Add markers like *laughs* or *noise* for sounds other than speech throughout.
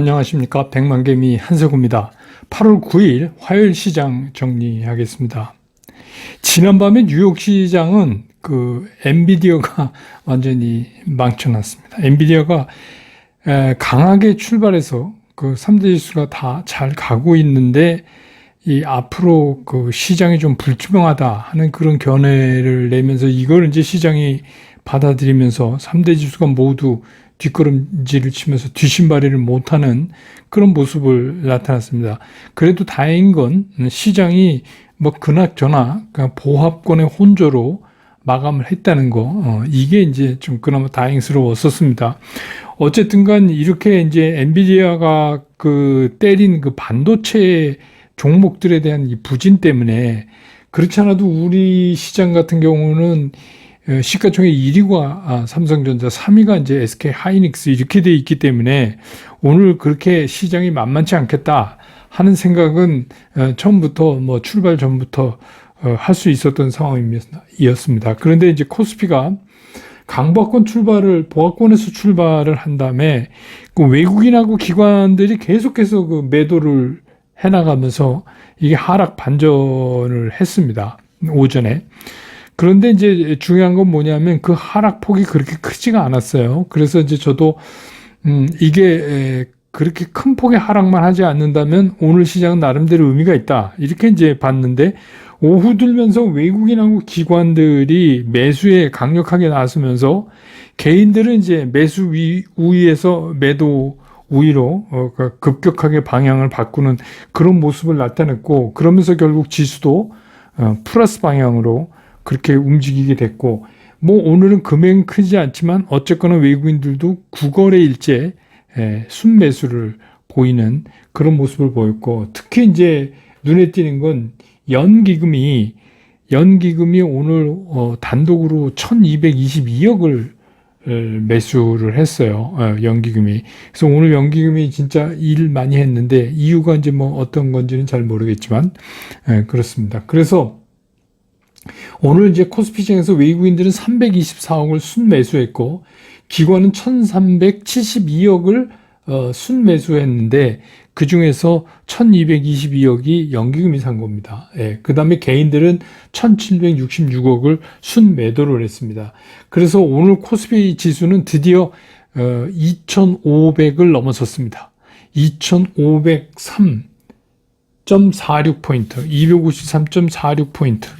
안녕하십니까. 백만개미 한석우입니다. 8월 9일 화요일 시장 정리하겠습니다. 지난밤에 뉴욕 시장은 그 엔비디어가 완전히 망쳐놨습니다. 엔비디어가 강하게 출발해서 그 3대 지수가 다 잘 가고 있는데 이 앞으로 그 시장이 좀 불투명하다 하는 그런 견해를 내면서 이걸 이제 시장이 받아들이면서 3대 지수가 모두 뒷걸음질을 치면서 뒷심발이를 못하는 그런 모습을 나타났습니다. 그래도 다행인 건 시장이 뭐 그나저나 보합권의 혼조로 마감을 했다는 거, 어, 이게 이제 좀 그나마 다행스러웠었습니다. 어쨌든 간 이렇게 이제 엔비디아가 그 때린 그 반도체 종목들에 대한 이 부진 때문에 그렇지 않아도 우리 시장 같은 경우는 어, 시가총액 1위가 아, 삼성전자, 3위가 이제 SK 하이닉스 이렇게 돼 있기 때문에 오늘 그렇게 시장이 만만치 않겠다 하는 생각은 어, 처음부터 뭐 출발 전부터 어, 할수 있었던 상황이었습니다. 그런데 이제 코스피가 강보권 출발을 보합권에서 출발을 한 다음에 그 외국인하고 기관들이 계속해서 그 매도를 해나가면서 이게 하락 반전을 했습니다. 오전에. 그런데 이제 중요한 건 뭐냐면 그 하락폭이 그렇게 크지가 않았어요. 그래서 이제 저도 음 이게 그렇게 큰 폭의 하락만 하지 않는다면 오늘 시장은 나름대로 의미가 있다. 이렇게 이제 봤는데 오후 들면서 외국인하고 기관들이 매수에 강력하게 나서면서 개인들은 이제 매수 위, 우위에서 매도 우위로 어, 그 급격하게 방향을 바꾸는 그런 모습을 나타냈고 그러면서 결국 지수도 어, 플러스 방향으로 그렇게 움직이게 됐고 뭐 오늘은 금액은 크지 않지만 어쨌거나 외국인들도 구거래일째 순매수를 보이는 그런 모습을 보였고 특히 이제 눈에 띄는 건 연기금이 연기금이 오늘 어, 단독으로 1222억을 매수를 했어요. 어, 연기금이. 그래서 오늘 연기금이 진짜 일 많이 했는데 이유가 이제 뭐 어떤 건지는 잘 모르겠지만 에, 그렇습니다. 그래서 오늘 이제 코스피 시장에서 외국인들은 324억을 순매수했고 기관은 1372억을 어, 순매수했는데 그 중에서 1222억이 연기금이 산 겁니다. 예, 그 다음에 개인들은 1766억을 순매도를 했습니다. 그래서 오늘 코스피 지수는 드디어 어, 2500을 넘어섰습니다. 2503.46포인트, 253.46포인트.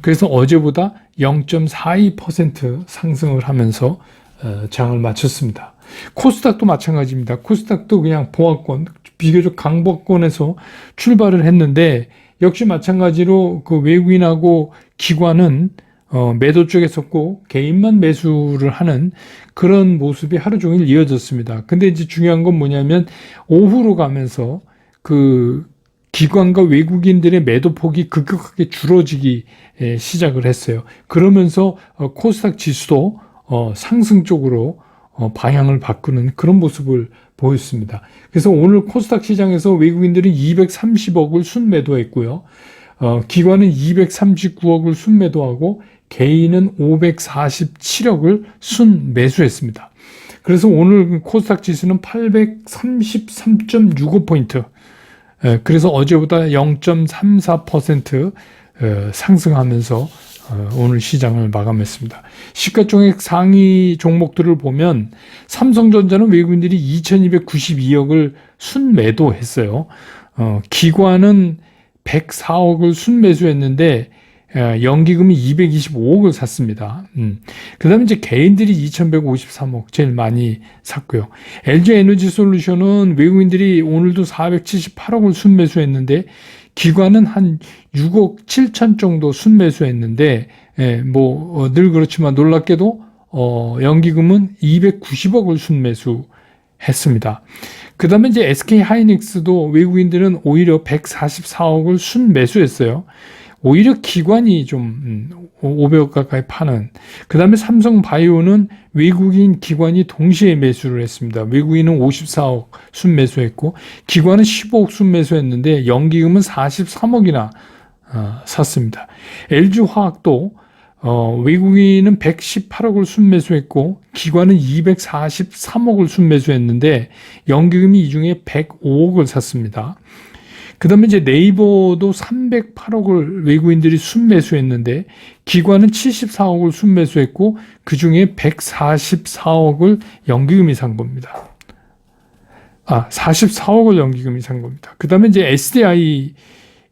그래서 어제보다 0.42% 상승을 하면서 어, 장을 마쳤습니다. 코스닥도 마찬가지입니다. 코스닥도 그냥 보합권, 비교적 강보권에서 출발을 했는데 역시 마찬가지로 그 외국인하고 기관은 어, 매도 쪽에 섰고 개인만 매수를 하는 그런 모습이 하루 종일 이어졌습니다. 근데 이제 중요한 건 뭐냐면 오후로 가면서 그 기관과 외국인들의 매도 폭이 급격하게 줄어지기 시작을 했어요. 그러면서 어, 코스닥 지수도 어, 상승 쪽으로 어, 방향을 바꾸는 그런 모습을 보였습니다. 그래서 오늘 코스닥 시장에서 외국인들이 230억을 순매도했고요. 기관은 239억을 순매도하고 개인은 547억을 순매수했습니다. 그래서 오늘 코스닥 지수는 833.65포인트, 예, 그래서 어제보다 0.34% 어, 상승하면서 어, 오늘 시장을 마감했습니다. 시가총액 상위 종목들을 보면 삼성전자는 외국인들이 2,292억을 순매도했어요. 어, 기관은 104억을 순매수했는데 예, 연기금이 225억을 샀습니다. 음. 그 다음에 이제 개인들이 2,153억 제일 많이 샀고요. LG 에너지 솔루션은 외국인들이 오늘도 478억을 순매수했는데 기관은 한 6억 7천 정도 순매수했는데 예, 뭐늘 어, 그렇지만 놀랍게도 어, 연기금은 290억을 순매수했습니다. 그 다음에 이제 SK 하이닉스도 외국인들은 오히려 144억을 순매수했어요. 오히려 기관이 좀 500억 음, 가까이 파는. 그 다음에 삼성 바이오는 외국인 기관이 동시에 매수를 했습니다. 외국인은 54억 순매수했고 기관은 15억 순매수했는데 연기금은 43억이나 어, 샀습니다. LG 화학도 어, 외국인은 118억을 순매수했고 기관은 243억을 순매수했는데 연기금이 이 중에 105억을 샀습니다. 그 다음에 이제 네이버도 308억을 외국인들이 순매수했는데 기관은 74억을 순매수했고 그 중에 144억을 연기금이 산 겁니다. 아, 44억을 연기금이 산 겁니다. 그 다음에 이제 SDI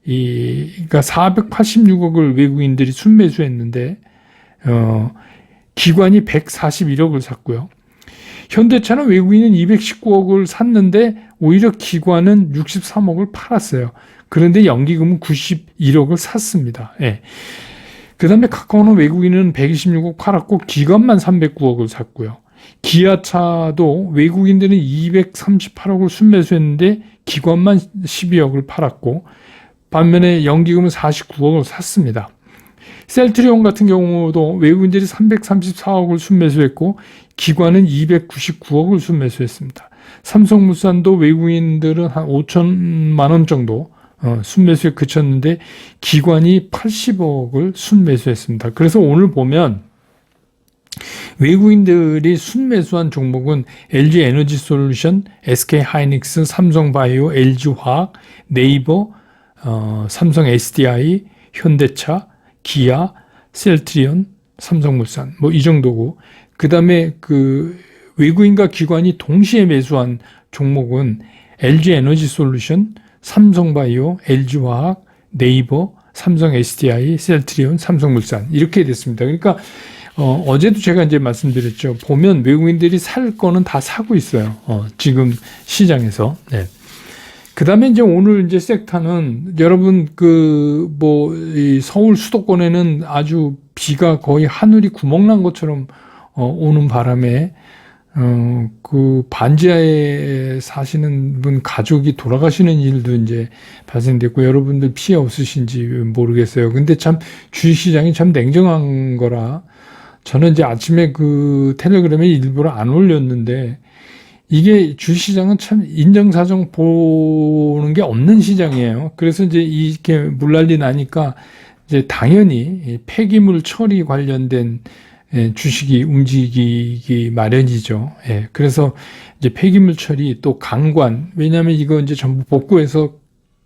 이, 그러니까 486억을 외국인들이 순매수했는데, 어, 기관이 141억을 샀고요. 현대차는 외국인은 219억을 샀는데, 오히려 기관은 63억을 팔았어요. 그런데 연기금은 91억을 샀습니다. 예. 그 다음에 카카오는 외국인은 126억 팔았고, 기관만 309억을 샀고요. 기아차도 외국인들은 238억을 순매수했는데, 기관만 12억을 팔았고, 반면에 연기금은 49억을 샀습니다. 셀트리온 같은 경우도 외국인들이 334억을 순매수했고 기관은 299억을 순매수했습니다. 삼성물산도 외국인들은 한 5천만 원 정도 어, 순매수에 그쳤는데 기관이 80억을 순매수했습니다. 그래서 오늘 보면 외국인들이 순매수한 종목은 LG 에너지 솔루션, SK 하이닉스, 삼성바이오, LG화학, 네이버, 어, 삼성 SDI, 현대차, 기아, 셀트리온, 삼성물산 뭐 이 정도고 그 다음에 그 외국인과 기관이 동시에 매수한 종목은 LG 에너지 솔루션, 삼성바이오, LG화학, 네이버, 삼성 SDI, 셀트리온, 삼성물산 이렇게 됐습니다. 그러니까 어, 어제도 제가 이제 말씀드렸죠. 보면 외국인들이 살 거는 다 사고 있어요. 어, 지금 시장에서. 네. 그 다음에 이제 오늘 이제 섹타는 여러분 그 뭐 이 서울 수도권에는 아주 비가 거의 하늘이 구멍난 것처럼 어, 오는 바람에 어, 그 반지하에 사시는 분 가족이 돌아가시는 일도 이제 발생됐고 여러분들 피해 없으신지 모르겠어요. 근데 참 주식시장이 참 냉정한 거라 저는 이제 아침에 그 텔레그램에 일부러 안 올렸는데 이게 주시장은 참 인정사정 보는 게 없는 시장이에요. 그래서 이제 이렇게 물난리 나니까 이제 당연히 폐기물 처리 관련된 예, 주식이 움직이기 마련이죠. 예, 그래서 이제 폐기물 처리 또 강관 왜냐하면 이거 이제 전부 복구해서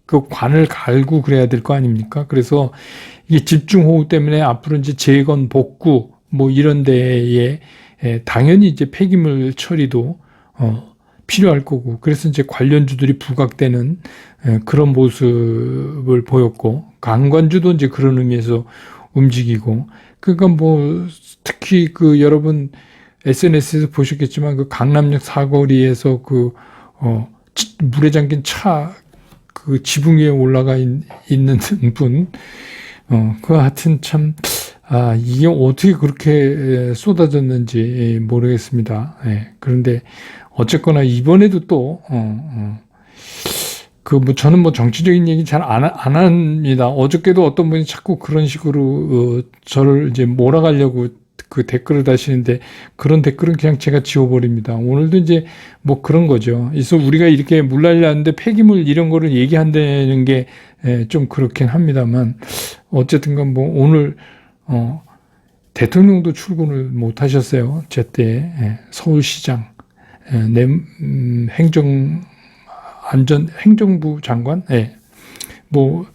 그 관을 갈고 그래야 될 거 아닙니까? 그래서 이게 집중 호우 때문에 앞으로 이제 재건 복구 뭐 이런 데에 예, 당연히 이제 폐기물 처리도 어, 필요할 거고. 그래서 이제 관련주들이 부각되는 에, 그런 모습을 보였고 강관주도 이제 그런 의미에서 움직이고. 그러니까 뭐 특히 그 여러분 SNS에서 보셨겠지만 그 강남역 사거리에서 그 어, 물에 잠긴 차 그 지붕 위에 올라가 있, 는 *laughs* 분, 어, 그 하여튼 참, 아, 이게 어떻게 그렇게 쏟아졌는지 모르겠습니다. 예, 그런데 어쨌거나 이번에도 또, 어, 어. 그, 뭐, 저는 뭐 정치적인 얘기 잘 안, 안 합니다. 어저께도 어떤 분이 자꾸 그런 식으로, 어, 저를 이제 몰아가려고 그 댓글을 다시는데 그런 댓글은 그냥 제가 지워버립니다. 오늘도 이제 뭐 그런 거죠. 그래서 우리가 이렇게 물난리났는데 폐기물 이런 거를 얘기한다는 게 좀 그렇긴 합니다만 어쨌든 간 뭐 오늘, 어, 대통령도 출근을 못 하셨어요. 제때 서울시장. 예, 내, 음, 행정 안전 행정부 장관, 예, 뭐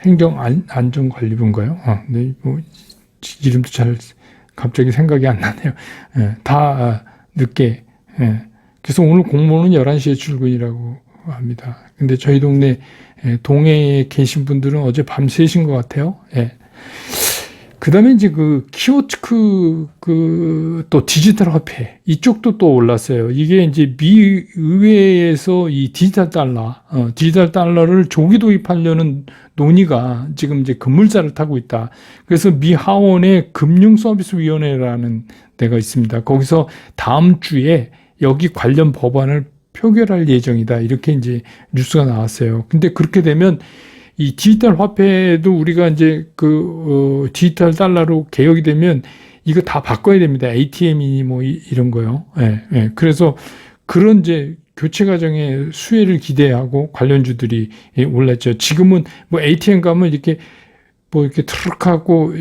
행정 안, 안전관리부인가요? 아, 네, 뭐 이름도 잘 갑자기 생각이 안 나네요. 예, 다 아, 늦게. 예. 그래서 오늘 공무원은 11시에 출근이라고 합니다. 근데 저희 동네 예, 동해에 계신 분들은 어제 밤새신 것 같아요. 예. 그 다음에 이제 그 키오스크 그 또 디지털 화폐 이쪽도 또 올랐어요. 이게 이제 미 의회에서 이 디지털 달러, 어, 디지털 달러를 조기 도입하려는 논의가 지금 이제 급물살을 타고 있다. 그래서 미 하원의 금융서비스위원회라는 데가 있습니다. 거기서 다음 주에 여기 관련 법안을 표결할 예정이다. 이렇게 이제 뉴스가 나왔어요. 근데 그렇게 되면 이 디지털 화폐도 우리가 이제 그 어, 디지털 달러로 개혁이 되면 이거 다 바꿔야 됩니다. ATM이니 뭐 이, 런 거요. 예, 예. 그래서 그런 이제 교체 과정의 수혜를 기대하고 관련주들이 예, 올랐죠. 지금은 뭐 ATM 가면 이렇게 뭐 이렇게 트럭하고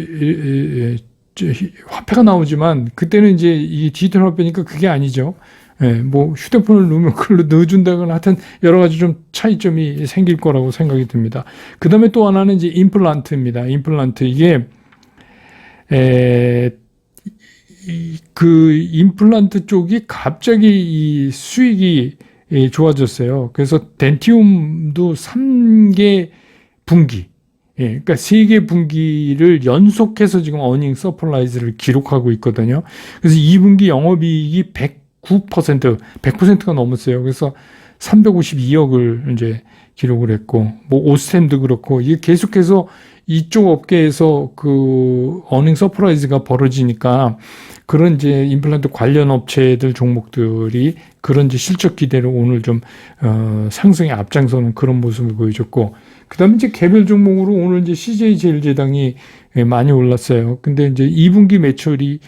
화폐가 나오지만 그때는 이제 이 디지털 화폐니까 그게 아니죠. 예, 뭐 휴대폰을 넣으면 그걸로 넣어준다거나 하여튼 여러 가지 좀 차이점이 생길 거라고 생각이 듭니다. 그 다음에 또 하나는 이제 임플란트입니다. 임플란트 이게 에, 이- 그 임플란트 쪽이 갑자기 이 수익이 예, 좋아졌어요. 그래서 덴티움도 3개 분기, 예, 그러니까 3개 분기를 연속해서 지금 어닝 서플라이즈를 기록하고 있거든요. 그래서 2분기 영업이익이 109%, 100%가 넘었어요. 그래서 352억을 이제 기록을 했고, 뭐 오스템도 그렇고, 이게 계속해서 이쪽 업계에서 그 어닝 서프라이즈가 벌어지니까 그런 이제 임플란트 관련 업체들 종목들이 그런 이제 실적 기대로 오늘 좀 어, 상승에 앞장서는 그런 모습을 보여줬고 그다음에 이제 개별 종목으로 오늘 이제 CJ 제일제당이 예, 많이 올랐어요. 근데 이제 2분기 매출이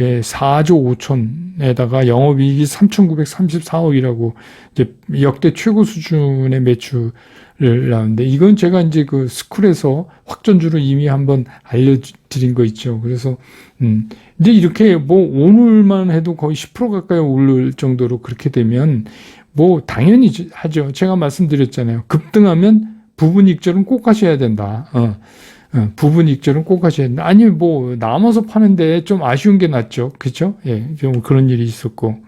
예, 4조 5천에다가 영업이익이 3,934억이라고 이제 역대 최고 수준의 매출을 나오는데 이건 제가 이제 그 스쿨에서 확전주로 이미 한번 알려드린 거 있죠. 그래서 음 이제 이렇게 뭐 오늘만 해도 거의 10% 가까이 오를 정도로 그렇게 되면 뭐 당연히 하죠. 제가 말씀드렸잖아요. 급등하면 부분 익절은 꼭 하셔야 된다. 어. 어, 부분 익절은 꼭 하셔야 된다. 아니, 뭐, 남아서 파는데 좀 아쉬운 게 낫죠. 그쵸? 예, 좀 그런 일이 있었고.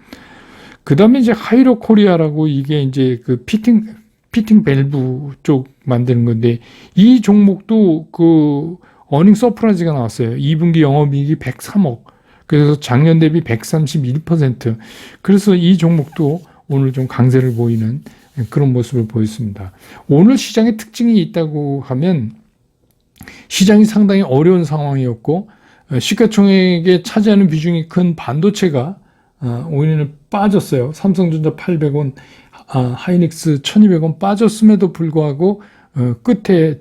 그 다음에 이제 하이로 코리아라고 이게 이제 그 피팅, 피팅 밸브 쪽 만드는 건데, 이 종목도 그 어닝 서프라이즈가 나왔어요. 2분기 영업이익이 103억. 그래서 작년 대비 131%. 그래서 이 종목도 오늘 좀 강세를 보이는 그런 모습을 보였습니다. 오늘 시장의 특징이 있다고 하면 시장이 상당히 어려운 상황이었고 어, 시가총액에 차지하는 비중이 큰 반도체가 어, 오늘은 빠졌어요. 삼성전자 800원, 아, 하이닉스 1200원 빠졌음에도 불구하고 어, 끝에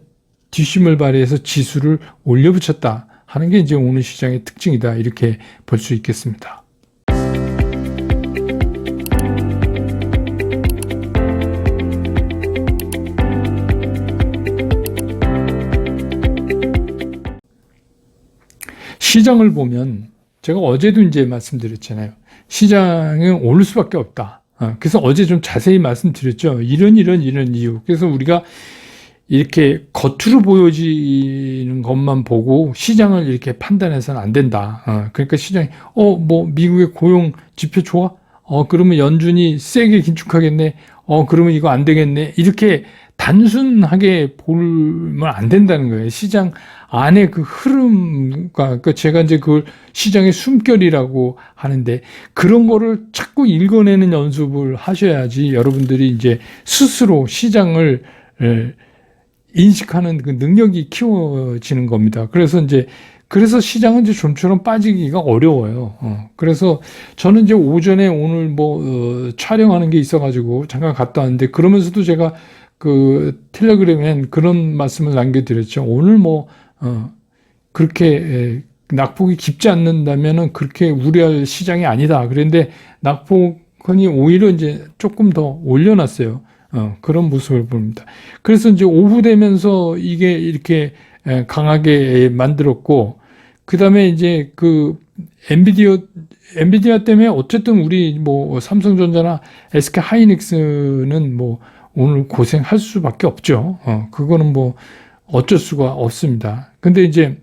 뒷심을 발휘해서 지수를 올려붙였다 하는 게 이제 오늘 시장의 특징이다 이렇게 볼 수 있겠습니다. 시장을 보면 제가 어제도 이제 말씀드렸잖아요. 시장은 오를 수밖에 없다. 어, 그래서 어제 좀 자세히 말씀드렸죠. 이런 이런 이런 이유. 그래서 우리가 이렇게 겉으로 보여지는 것만 보고 시장을 이렇게 판단해서는 안 된다. 어, 그러니까 시장이 어 뭐 미국의 고용 지표 좋아? 어 그러면 연준이 세게 긴축하겠네. 어 그러면 이거 안 되겠네. 이렇게 단순하게 보면 안 된다는 거예요. 시장 안에 그 흐름과 그 제가 이제 그걸 시장의 숨결이라고 하는데 그런 거를 자꾸 읽어내는 연습을 하셔야지 여러분들이 이제 스스로 시장을 에, 인식하는 그 능력이 키워지는 겁니다. 그래서 이제 그래서 시장은 이제 좀처럼 빠지기가 어려워요. 어, 그래서 저는 이제 오전에 오늘 뭐 어, 촬영하는 게 있어가지고 잠깐 갔다 왔는데 그러면서도 제가 그 텔레그램엔 그런 말씀을 남겨드렸죠. 오늘 뭐 어, 그렇게 에, 낙폭이 깊지 않는다면은 그렇게 우려할 시장이 아니다. 그런데 낙폭이 오히려 이제 조금 더 올려놨어요. 어, 그런 모습을 봅니다. 그래서 이제 오후 되면서 이게 이렇게 에, 강하게 만들었고, 그 다음에 이제 그 엔비디어, 엔비디아 때문에 어쨌든 우리 뭐 삼성전자나 SK 하이닉스는 뭐 오늘 고생할 수밖에 없죠. 어, 그거는 뭐 어쩔 수가 없습니다. 근데 이제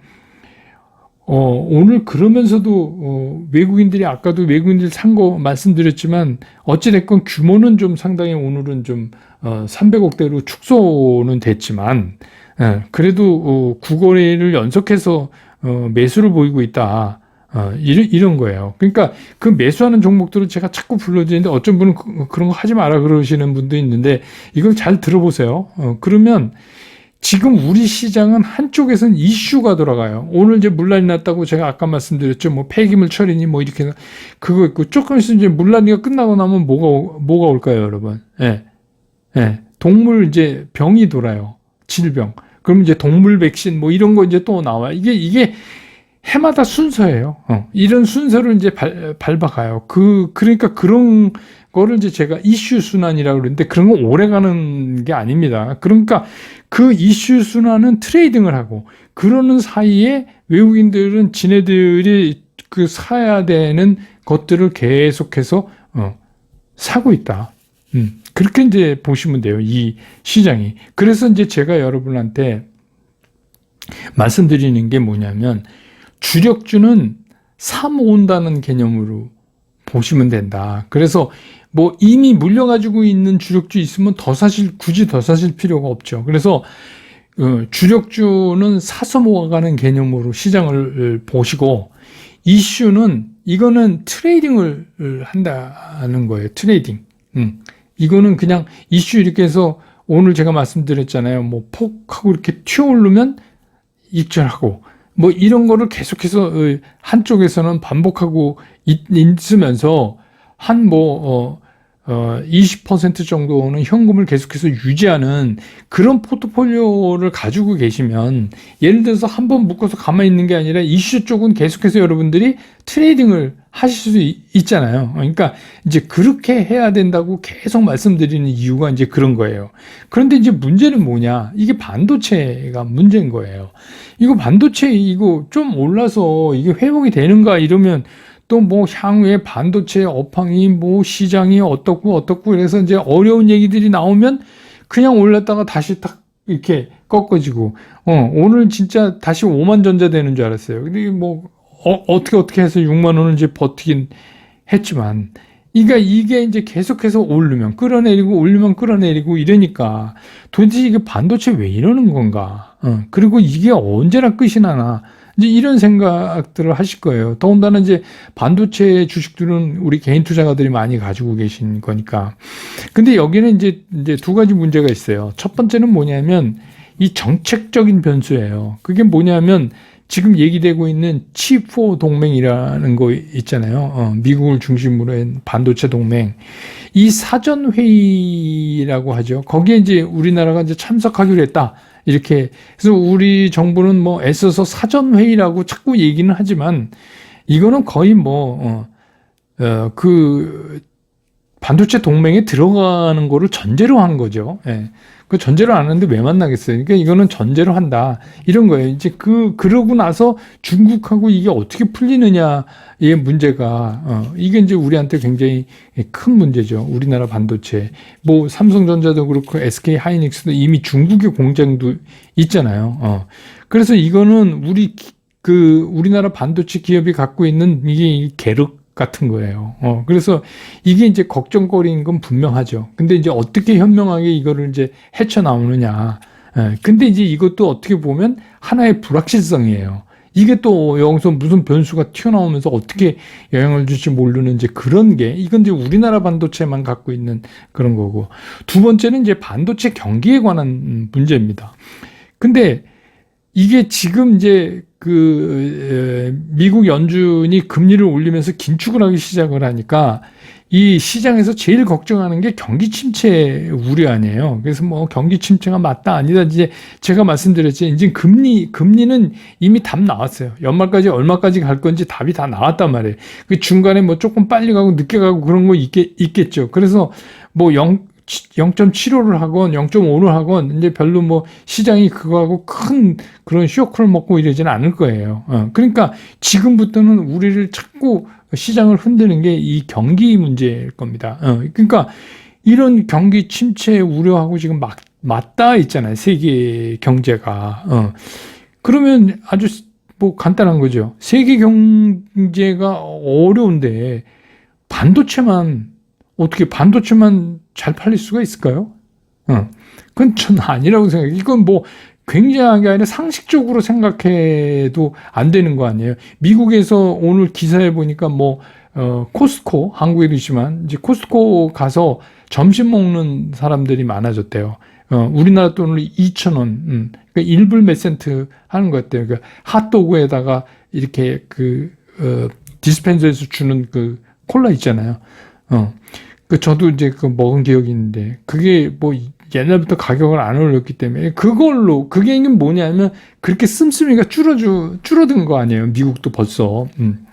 어, 오늘 그러면서도 어, 외국인들이 아까도 외국인들 산 거 말씀드렸지만 어찌됐건 규모는 좀 상당히 오늘은 좀 어, 300억대로 축소는 됐지만 예, 그래도 어, 구거래를 연속해서 어, 매수를 보이고 있다. 어, 이런, 이런 거예요. 그러니까 그 매수하는 종목들을 제가 자꾸 불러드리는데 어떤 분은 그, 그런 거 하지 마라 그러시는 분도 있는데 이걸 잘 들어보세요. 어, 그러면 지금 우리 시장은 한쪽에서는 이슈가 돌아가요. 오늘 이제 물난이 났다고 제가 아까 말씀드렸죠. 뭐 폐기물 처리니 뭐 이렇게 그거 있고 조금 있으면 이제 물난이가 끝나고 나면 뭐가 오- 뭐가 올까요, 여러분? 예. 예. 동물 이제 병이 돌아요. 질병. 그럼 이제 동물 백신 뭐 이런 거 이제 또 나와. 이게 이게 해마다 순서예요. 어. 이런 순서를 이제 발, 밟아가요. 그, 그러니까 그런 거를 이제 제가 이슈 순환이라고 그러는데 그런 거 오래 가는 게 아닙니다. 그러니까 그 이슈 순환은 트레이딩을 하고 그러는 사이에 외국인들은 지네들이 그 사야 되는 것들을 계속해서 어, 사고 있다. 음, 그렇게 이제 보시면 돼요. 이 시장이. 그래서 이제 제가 여러분한테 말씀드리는 게 뭐냐면 주력주는 사 모은다는 개념으로 보시면 된다. 그래서 뭐 이미 물려가지고 있는 주력주 있으면 더 사실 굳이 더 사실 필요가 없죠. 그래서 어, 주력주는 사서 모아가는 개념으로 시장을 보시고 이슈는 이거는 트레이딩을 한다는 거예요. 트레이딩. 음. 이거는 그냥 이슈 이렇게 해서 오늘 제가 말씀드렸잖아요. 뭐 폭하고 이렇게 튀어오르면 익절하고 뭐 이런 거를 계속해서 어, 한쪽에서는 반복하고 있, 있으면서 한 뭐 어, 어, 20% 정도는 현금을 계속해서 유지하는 그런 포트폴리오를 가지고 계시면 예를 들어서 한 번 묶어서 가만히 있는 게 아니라 이슈 쪽은 계속해서 여러분들이 트레이딩을 하실 수 있, 잖아요 그러니까 이제 그렇게 해야 된다고 계속 말씀드리는 이유가 이제 그런 거예요. 그런데 이제 문제는 뭐냐? 이게 반도체가 문제인 거예요. 이거 반도체 이거 좀 올라서 이게 회복이 되는가 이러면 또 뭐 향후에 반도체 업황이 뭐 시장이 어떻고 어떻고 그래서 이제 어려운 얘기들이 나오면 그냥 올랐다가 다시 딱 이렇게 꺾어지고 어 오늘 진짜 다시 5만 전자 되는 줄 알았어요. 근데 뭐 어, 어떻게 어떻게 해서 6만 원을 이제 버티긴 했지만 그러니까 이게 이제 계속해서 오르면 끌어내리고 올리면 끌어내리고 이러니까 도대체 이게 반도체 왜 이러는 건가? 어, 그리고 이게 언제나 끝이 나나? 이제 이런 생각들을 하실 거예요. 더군다나 이제 반도체 주식들은 우리 개인 투자가들이 많이 가지고 계신 거니까. 근데 여기는 이제 이제 두 가지 문제가 있어요. 첫 번째는 뭐냐면 이 정책적인 변수예요. 그게 뭐냐면 지금 얘기되고 있는 치4 동맹이라는 거 있잖아요. 어, 미국을 중심으로 한 반도체 동맹. 이 사전 회의라고 하죠. 거기에 이제 우리나라가 이제 참석하기로 했다. 이렇게 그래서 우리 정부는 뭐 애써서 사전 회의라고 자꾸 얘기는 하지만 이거는 거의 뭐 어, 어, 그 반도체 동맹에 들어가는 거를 전제로 한 거죠. 예. 그 전제로 안 하는데 왜 만나겠어요? 그러니까 이거는 전제로 한다. 이런 거예요. 이제 그, 그러고 나서 중국하고 이게 어떻게 풀리느냐의 문제가, 어, 이게 이제 우리한테 굉장히 큰 문제죠. 우리나라 반도체. 뭐, 삼성전자도 그렇고 SK 하이닉스도 이미 중국의 공장도 있잖아요. 어. 그래서 이거는 우리, 그, 우리나라 반도체 기업이 갖고 있는 이게 계륵 같은 거예요. 어, 그래서 이게 이제 걱정거리인 건 분명하죠. 근데 이제 어떻게 현명하게 이거를 이제 헤쳐나오느냐. 예, 근데 이제 이것도 어떻게 보면 하나의 불확실성이에요. 이게 또 여기서 무슨 변수가 튀어나오면서 어떻게 영향을 줄지 모르는 이제 그런 게 이건 이제 우리나라 반도체만 갖고 있는 그런 거고 두 번째는 이제 반도체 경기에 관한 문제입니다. 근데 이게 지금 이제 그 미국 연준이 금리를 올리면서 긴축을 하기 시작을 하니까 이 시장에서 제일 걱정하는 게 경기 침체 우려 아니에요. 그래서 뭐 경기 침체가 맞다 아니다 이제 제가 말씀드렸지 이제 금리 금리는 이미 답 나왔어요. 연말까지 얼마까지 갈 건지 답이 다 나왔단 말이에요. 그 중간에 뭐 조금 빨리 가고 늦게 가고 그런 거 있겠, 있겠죠. 그래서 뭐 0, 0.75를 하건 0.5를 하건 이제 별로 뭐 시장이 그거하고 큰 그런 쇼크를 먹고 이러지는 않을 거예요. 어, 그러니까 지금부터는 우리를 자꾸 시장을 흔드는 게 이 경기 문제일 겁니다. 어, 그러니까 이런 경기 침체 우려하고 지금 막 맞닿아 있잖아요. 세계 경제가. 어. 그러면 아주 뭐 간단한 거죠. 세계 경제가 어려운데 반도체만 어떻게 반도체만 잘 팔릴 수가 있을까요? 어. 그건 전 아니라고 생각해요. 이건 뭐 굉장한 게 아니라 상식적으로 생각해도 안 되는 거 아니에요. 미국에서 오늘 기사에 보니까 뭐, 어, 코스코, 한국에도 있지만, 이제 코스코 가서 점심 먹는 사람들이 많아졌대요. 어, 우리나라 돈으로 2,000원, 음, 그러니까 1불 몇 센트 하는 것 같아요. 그 핫도그에다가 이렇게 그, 어, 디스펜서에서 주는 그 콜라 있잖아요. 어. 그 저도 이제 그 먹은 기억이 있는데 그게 뭐 옛날부터 가격을 안 올렸기 때문에 그걸로 그게 뭐냐면 그렇게 씀씀이가 줄어주 줄어든 거 아니에요 미국도 벌써 음.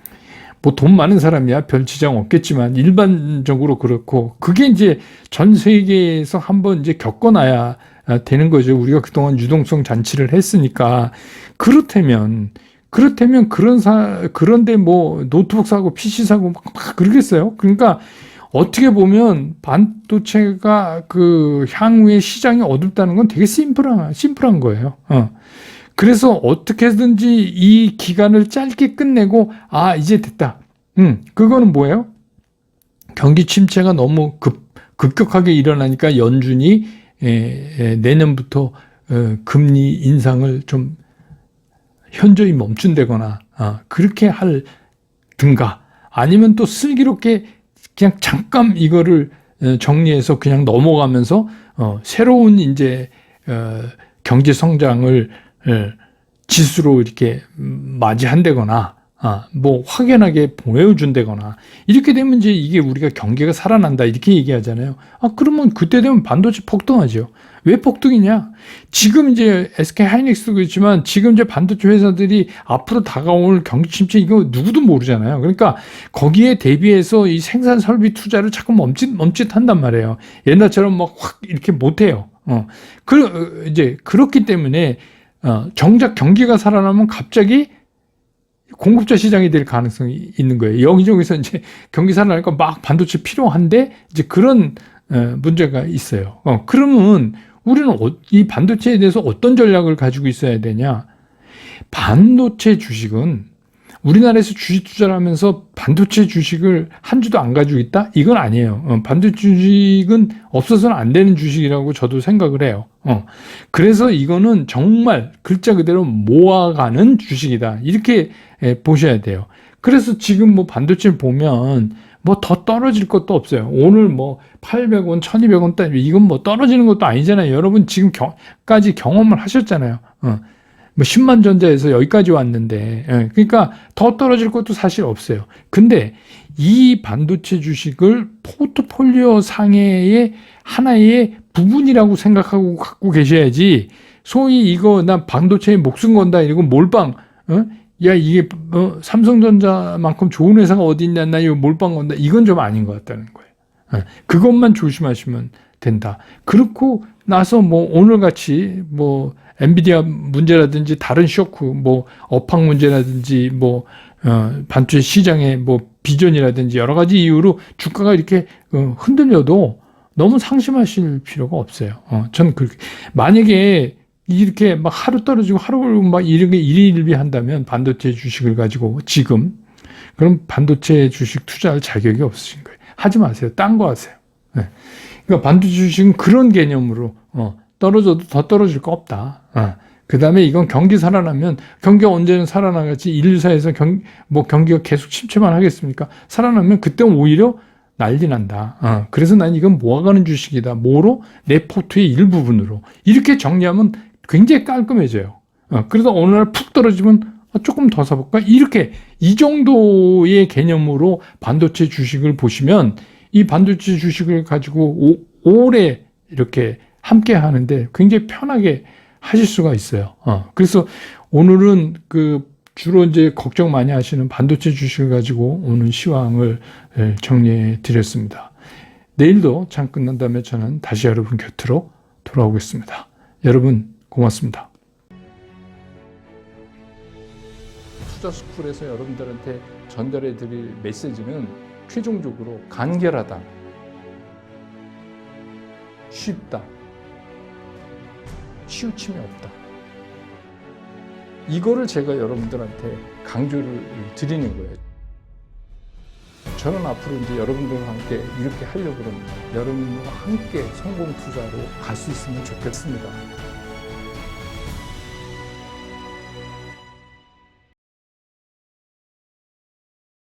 뭐돈 많은 사람이야 별 지장 없겠지만 일반적으로 그렇고 그게 이제 전 세계에서 한번 이제 겪어놔야 아, 되는 거죠. 우리가 그동안 유동성 잔치를 했으니까 그렇다면 그렇다면 그런 사 그런데 뭐 노트북 사고 PC 사고 막, 막 그러겠어요. 그러니까 어떻게 보면 반도체가 그 향후에 시장이 어둡다는 건 되게 심플한 심플한 거예요. 어. 그래서 어떻게든지 이 기간을 짧게 끝내고 아 이제 됐다. 음 그거는 뭐예요? 경기 침체가 너무 급 급격하게 일어나니까 연준이 에, 에, 내년부터 어, 금리 인상을 좀 현저히 멈춘다거나 아, 그렇게 할 든가 아니면 또 슬기롭게 그냥 잠깐 이거를 어, 정리해서 그냥 넘어가면서 어, 새로운 이제 어, 경제 성장을 어, 지수로 이렇게 음, 맞이한다거나 아, 뭐 확연하게 보여준다거나 이렇게 되면 이제 이게 우리가 경기가 살아난다 이렇게 얘기하잖아요. 아 그러면 그때 되면 반도체 폭등하죠. 왜 폭등이냐? 지금 이제 SK 하이닉스도 그렇지만 지금 이제 반도체 회사들이 앞으로 다가올 경기 침체 이거 누구도 모르잖아요. 그러니까 거기에 대비해서 이 생산 설비 투자를 자꾸 멈칫 멈칫한단 말이에요. 옛날처럼 막 확 이렇게 못해요. 어, 그 이제 그렇기 때문에 어, 정작 경기가 살아나면 갑자기 공급자 시장이 될 가능성이 있는 거예요. 여기저기서 이제 경기 살아나니까 막 반도체 필요한데 이제 그런 어, 문제가 있어요. 어, 그러면 우리는 어, 이 반도체에 대해서 어떤 전략을 가지고 있어야 되냐? 반도체 주식은 우리나라에서 주식 투자를 하면서 반도체 주식을 한 주도 안 가지고 있다? 이건 아니에요. 어, 반도체 주식은 없어서는 안 되는 주식이라고 저도 생각을 해요. 어, 그래서 이거는 정말 글자 그대로 모아가는 주식이다. 이렇게 예, 보셔야 돼요. 그래서 지금 뭐 반도체를 보면 뭐 더 떨어질 것도 없어요. 오늘 뭐 800원, 1200원 따 이건 뭐 떨어지는 것도 아니잖아요. 여러분 지금 경까지 경험을 하셨잖아요. 어. 뭐 10만 전자에서 여기까지 왔는데, 예, 그러니까 더 떨어질 것도 사실 없어요. 근데 이 반도체 주식을 포트폴리오 상해의 하나의 부분이라고 생각하고 갖고 계셔야지, 소위 이거 나 반도체에 목숨 건다 이러고 몰빵, 어? 야 이게 어, 삼성전자만큼 좋은 회사가 어디 있냐 나 이거 몰빵 건다 이건 좀 아닌 것 같다는 거예요. 예, 그것만 조심하시면 된다. 그렇고 나서 뭐 오늘 같이 뭐 엔비디아 문제라든지 다른 쇼크, 뭐 업황 문제라든지 뭐 어, 반도체 시장의 뭐 비전이라든지 여러 가지 이유로 주가가 이렇게 어, 흔들려도 너무 상심하실 필요가 없어요. 어, 저는 그렇게 만약에 이렇게 막 하루 떨어지고 하루 막 이렇게 일일비 한다면 반도체 주식을 가지고 지금 그럼 반도체 주식 투자할 자격이 없으신 거예요. 하지 마세요. 딴 거 하세요. 네. 그러니까 반도체 주식은 그런 개념으로 어, 떨어져도 더 떨어질 거 없다. 어. 그 다음에 이건 경기 살아나면 경기가 언제는 살아나겠지 인류사에서 경, 뭐 경기가 계속 침체만 하겠습니까? 살아나면 그때 오히려 난리 난다. 어. 그래서 난 이건 모아가는 주식이다. 뭐로? 내 포트의 일부분으로. 이렇게 정리하면 굉장히 깔끔해져요. 어. 그래서 어느 날 푹 떨어지면 어, 조금 더 사볼까? 이렇게 이 정도의 개념으로 반도체 주식을 보시면 이 반도체 주식을 가지고 오, 오래 이렇게 함께 하는데 굉장히 편하게 하실 수가 있어요. 어, 그래서 오늘은 그 주로 이제 걱정 많이 하시는 반도체 주식을 가지고 오는 시황을 예, 정리해 드렸습니다. 내일도 장 끝난 다음에 저는 다시 여러분 곁으로 돌아오겠습니다. 여러분 고맙습니다. 투자 스쿨에서 여러분들한테 전달해 드릴 메시지는 최종적으로 간결하다. 쉽다. 치우침이 없다. 이거를 제가 여러분들한테 강조를 드리는 거예요. 저는 앞으로 이제 여러분들과 함께 이렇게 하려고 합니다. 여러분과 함께 성공 투자로 갈 수 있으면 좋겠습니다.